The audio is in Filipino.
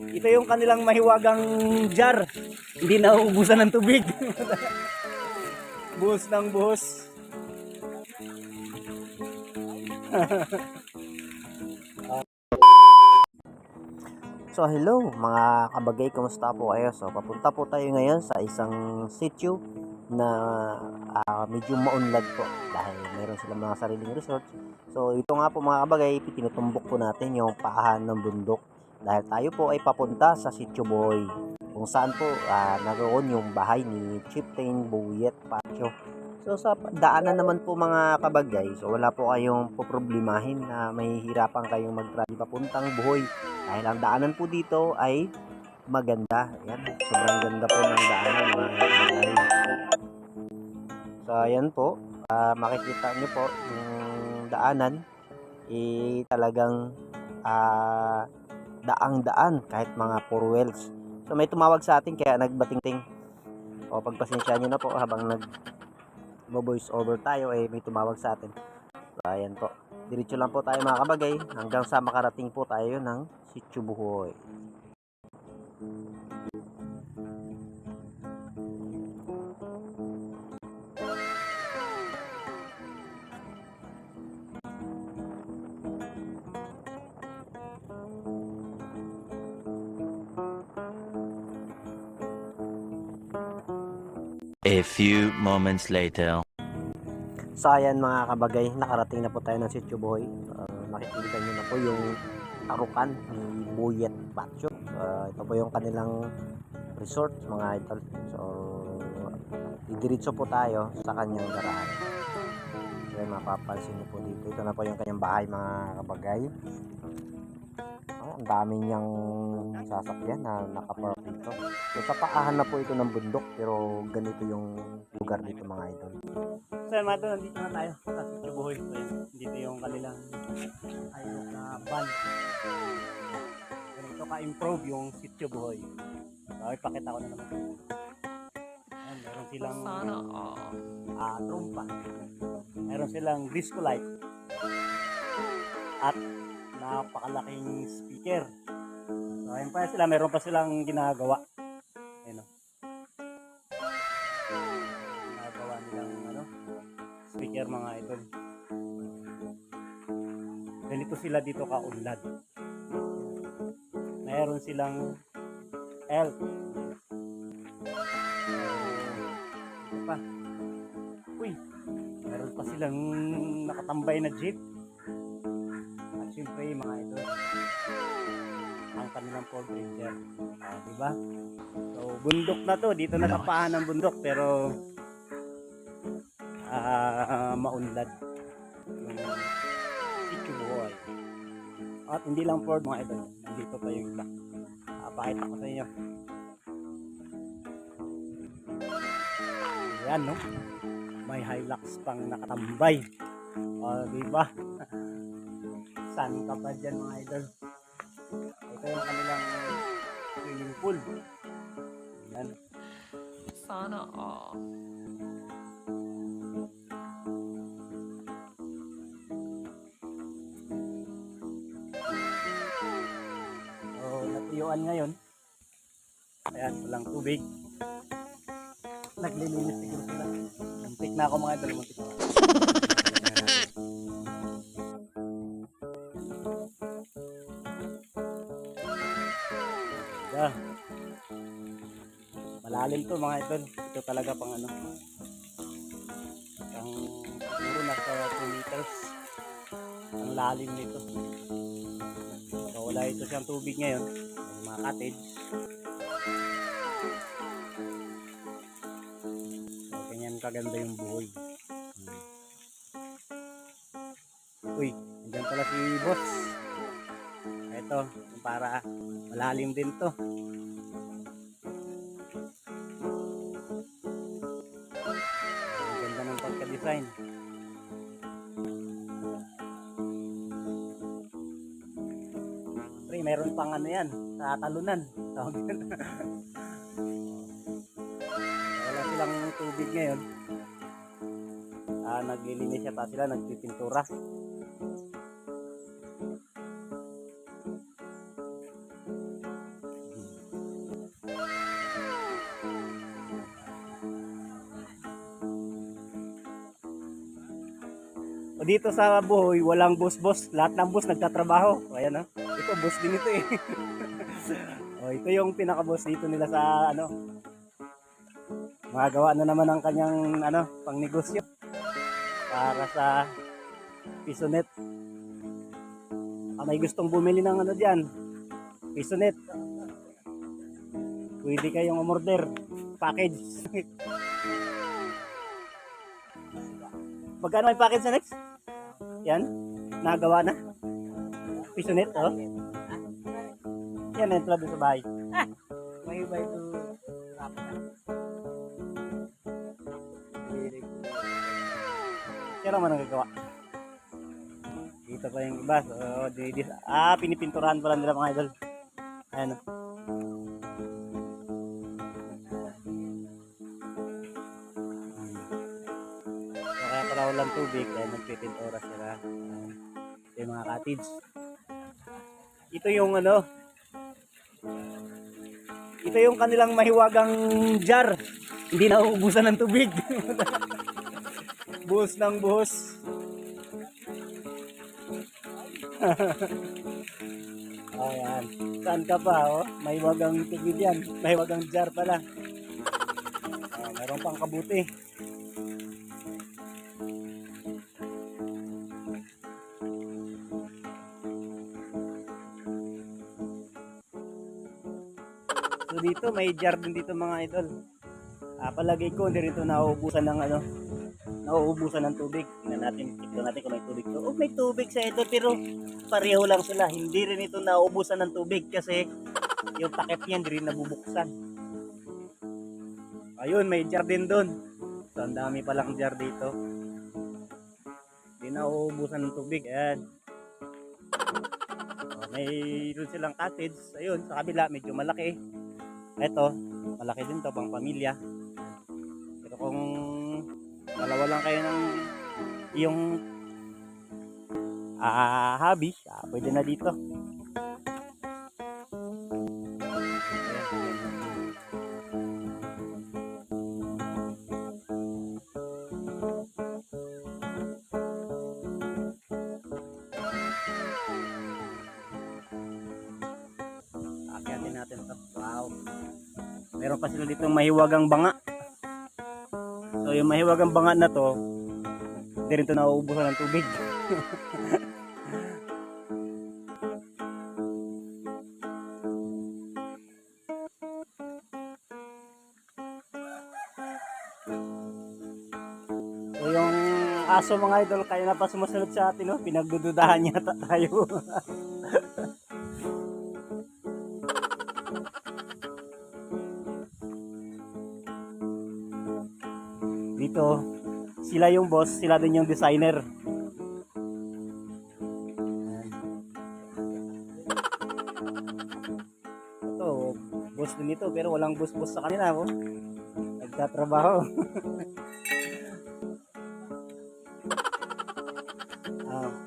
Ito yung kanilang mahiwagang jar. Hindi na uubusan ng tubig. buhos ng buhos. So hello mga kabagay, kumusta po kayo? So papunta po tayo ngayon sa isang sitio na ah, medyo maunlad po dahil meron silang mga sariling resort. So ito nga po mga kabagay, tinutumbok po natin yung paahan ng bundok dahil tayo po ay papunta sa sitio boy kung saan po ah, naroon yung bahay ni Chieftain Buyet Pacho. So sa daanan naman po mga kabagay, so wala po kayong poproblemahin na may hirapan kayong mag-travel papuntang Buhoy dahil ang daanan po dito ay maganda. Yan, sobrang ganda po ng daanan mga kabagay. So ayan po, ah, makikita nyo po yung daanan eh talagang ah, daang-daan kahit mga four wheels. So may tumawag sa atin kaya nagbating-ting. O pagpasensya nyo na po habang nag voice over tayo eh may tumawag sa atin. So ayan po. Diretso lang po tayo mga kabagay hanggang sa makarating po tayo ng Sitio Buhoy. A few moments later. So ayan mga kabagay, nakarating na po tayo ng Sitio Buhoy. Uh, makikita nyo na po yung tarukan ni Buyet Batcho. Uh, ito po yung kanilang resort mga idol. So didiretso po tayo sa kanyang garahe. So mapapansin nyo po dito. Ito na po yung kanyang bahay mga kabagay. Oh, ang dami niyang sasakyan na nakapark dito. So sa paahan na po ito ng bundok pero ganito yung lugar dito mga idol. So yun mga idol, nandito na tayo sa Sitio Buhoy. So yun, dito yung kanilang ayun na van. Ganito ka-improve yung Sitio Buhoy. So ipakita ko na naman. Ayan, meron silang ah trumpa. Meron silang disco light. At napakalaking speaker. So ayun pa sila, meron pa silang ginagawa. Speaker mga idol. Ganito sila dito kaunlad. Meron silang. Ito pa. Uy, meron pa silang nakatambay na jeep. At syempre mga idol, ang kanilang Ford Ranger. Ah, di ba? So, bundok na to. Dito na sa paahan ng bundok. Pero, ah, maunlad. Yung buhay. At hindi lang Ford mga idol. Nandito pa yung iba. Ah, pakita ko sa inyo. Ayan, no? May Hilux pang nakatambay. O, di ba? Saan ka ba dyan mga idol? Ito yung kanilang swimming pool. Ayan. Sana all. Natuyuan ngayon. Ayan, walang tubig. Naglilinis siguro sila. Muntik na ako mga idol, muntik na. Yeah. Malalim to mga idol. Ito talaga pang ano. Ang siguro nasa 2 meters. Ang lalim nito. So ito siyang tubig ngayon. May mga cottage. So ganyan kaganda yung buhay. Hmm. Uy, andyan pala si boss. Ito, yung para malalim din to. Ang ganda ng pagka-design. Pre, meron pang ano yan, sa talunan tawag wala silang tubig ngayon ah, naglilinis yata sila nagpipintura O dito sa Buhoy, walang bus-bus. Lahat ng bus nagtatrabaho. Ayan ha. Ito, bus din ito eh. o, ito yung pinaka-boss dito nila sa ano. Magagawa na naman ang kanyang ano, pang negosyo. Para sa Pisonet. Ah, may gustong bumili ng ano diyan. Pisonet. Pwede kayong umorder. Package. Magkano may package sa next? Yan. Nagawa na. Pisonet, oh. Yan, yan tulad sa bahay. May bahay to Kaya naman ang gagawa. Dito pa yung iba. So, di, di, ah, pinipinturahan pala nila mga idol. Ayan. oh. So, kaya pala walang tubig kaya nagpipintura sila. Ayan. Ito yung mga cottage. Ito yung ano, ito yung kanilang mahiwagang jar. Hindi na uubusan ng tubig. buhos ng buhos. Ayan. Saan ka pa, oh? May wagang tubig yan. May wagang jar pala. Ah, meron pang kabuti. So dito may jar din dito mga idol. Ah, palagay ko hindi rin ito nauubusan ng ano, nauubusan ng tubig. Tingnan natin, tignan natin kung may tubig. Oh, may tubig sa ito pero pareho lang sila. Hindi rin ito nauubusan ng tubig kasi yung takip niya hindi rin nabubuksan. Ayun, may jar din doon. So, ang dami palang jar dito. Hindi nauubusan ng tubig. Ayan. Oh, may doon silang cottage. Ayun, sa kabila medyo malaki. Ito, malaki din to pang pamilya. Pero kung dalawa lang kayo ng yung ah hobby, ah, pwede na dito. Meron pa sila dito mahiwagang banga. So yung mahiwagang banga na to, hindi rin ito nauubusan ng tubig. so yung aso mga idol, kaya na pa sumusunod sa atin, no? pinagdududahan yata tayo. sila yung boss sila din yung designer ito boss din ito pero walang boss boss sa kanila oh. nagtatrabaho ah.